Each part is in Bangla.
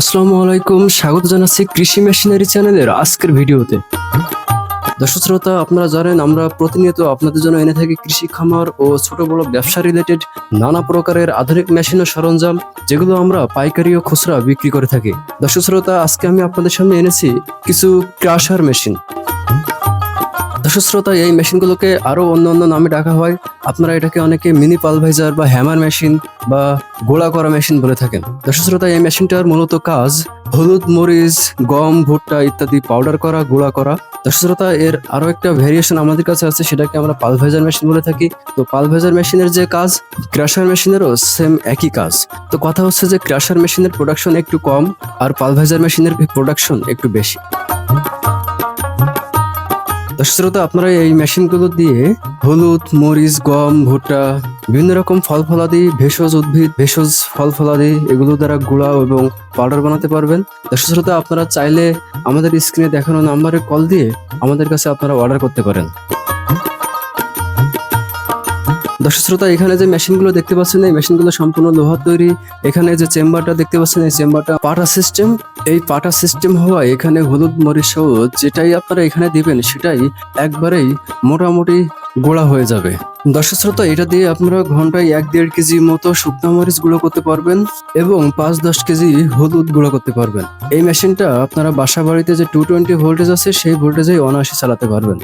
আসসালামু আলাইকুম, স্বাগত জানাচ্ছি কৃষি মেশিনারি চ্যানেলের আজকের ভিডিওতে। দর্শক শ্রোতা, আপনারা জানেন আমরা প্রতিনিয়ত আপনাদের জন্য এনে থাকি কৃষি খামার ও ছোট বড় ব্যবসা রিলেটেড নানা প্রকারের আধুনিক মেশিন ও সরঞ্জাম, যেগুলো আমরা পাইকারি ও খুচরা বিক্রি করে থাকি। দর্শক শ্রোতা, আজকে আমি আপনাদের সামনে এনেছি কিছু ক্রাশার মেশিন দর্শক শ্রোতা এই মেশিনগুলোকে আরও অন্য অন্য নামে ডাকা হয়। আপনারা এটাকে অনেকে মিনি পালভাইজার বা হ্যামার মেশিন বা গোলা করা মেশিন বলে থাকেন। দর্শক শ্রোতা এই মেশিনটার মূলত কাজ হলুদ, মরিচ, গম, ভুট্টা ইত্যাদি পাউডার করা গুঁড়া করা। দর্শক শ্রোতা এর আরও একটা ভেরিয়েশন আমাদের কাছে আছে, সেটাকে আমরা পালভাইজার মেশিন বলে থাকি। তো পালভাইজার মেশিনের যে কাজ ক্রাশার মেশিনেরও সেম একই কাজ। তো কথা হচ্ছে যে ক্রাশার মেশিনের প্রোডাকশন একটু কম আর পালভাইজার মেশিনের প্রোডাকশন একটু বেশি। দর্শক আপনারা এই মেশিনগুলো দিয়ে হলুদ, মরিচ, গম, ভুট্টা, বিভিন্ন রকম ফল ফলাদি, ভেষজ উদ্ভিদ, ভেষজ ফল ফলাদি, এগুলো দ্বারা গুঁড়া এবং পাউডার বানাতে পারবেন। দর্শক আপনারা চাইলে আমাদের স্ক্রিনে দেখানো নাম্বারে কল দিয়ে আমাদের কাছে আপনারা অর্ডার করতে পারেন। দর্শক শ্রোতা এখানে যে মেশিনগুলো দেখতে পাচ্ছেন, এই মেশিনগুলো সম্পূর্ণ লোহার তৈরি। এখানে যে চেম্বারটা দেখতে পাচ্ছেন, এই চেম্বারটা পাটা সিস্টেম। এই পাটা সিস্টেম হওয়ায় এখানে হলুদ, মরিচ সহ যেটাই আপনারা এখানে দিবেন, সেটাই একবারেই মোটামুটি গোড়া হয়ে যাবে। দর্শক শ্রোতা এটা দিয়ে আপনারা ঘন্টায় এক দেড় কেজি মতো শুকনো মরিচ গুঁড়ো করতে পারবেন এবং পাঁচ দশ কেজি হলুদ গুঁড়ো করতে পারবেন। এই মেশিনটা আপনারা বাসা বাড়িতে যে টু টোয়েন্টি ভোল্টেজ আছে, সেই ভোল্টেজেই অনায়াসে চালাতে পারবেন।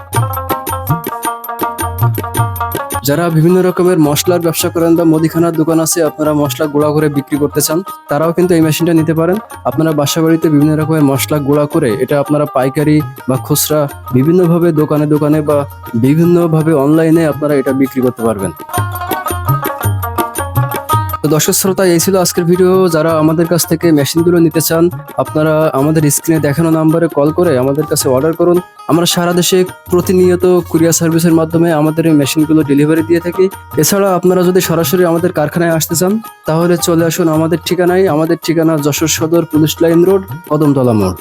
যারা বিভিন্ন রকমের মশলার ব্যবসা করেন বা মুদিখানার দোকান আছে, আপনারা মশলা গুঁড়া করে বিক্রি করতে চান, তারাও কিন্তু এই মেশিনটা নিতে পারেন। আপনারা বাসা বাড়িতে বিভিন্ন রকমের মশলা গুঁড়া করে, এটা আপনারা পাইকারি বা খুচরা, বিভিন্নভাবে দোকানে দোকানে বা বিভিন্নভাবে অনলাইনে আপনারা এটা বিক্রি করতে পারবেন। তো দর্শক শ্রোতা, এই ছিল আজকের ভিডিও। যারা আমাদের কাছ থেকে মেশিনগুলো নিতে চান, আপনারা আমাদের স্ক্রিনে দেখানো নাম্বারে কল করে আমাদের কাছে অর্ডার করুন। আমরা সারা দেশে প্রতিনিয়ত কুরিয়ার সার্ভিসের মাধ্যমে আমাদের এই মেশিনগুলো ডেলিভারি দিয়ে থাকি। এছাড়া আপনারা যদি সরাসরি আমাদের কারখানায় আসতে চান, তাহলে চলে আসুন আমাদের ঠিকানায়। আমাদের ঠিকানা যশোর সদর পুলিশ লাইন রোড, কদমতলা মোড়।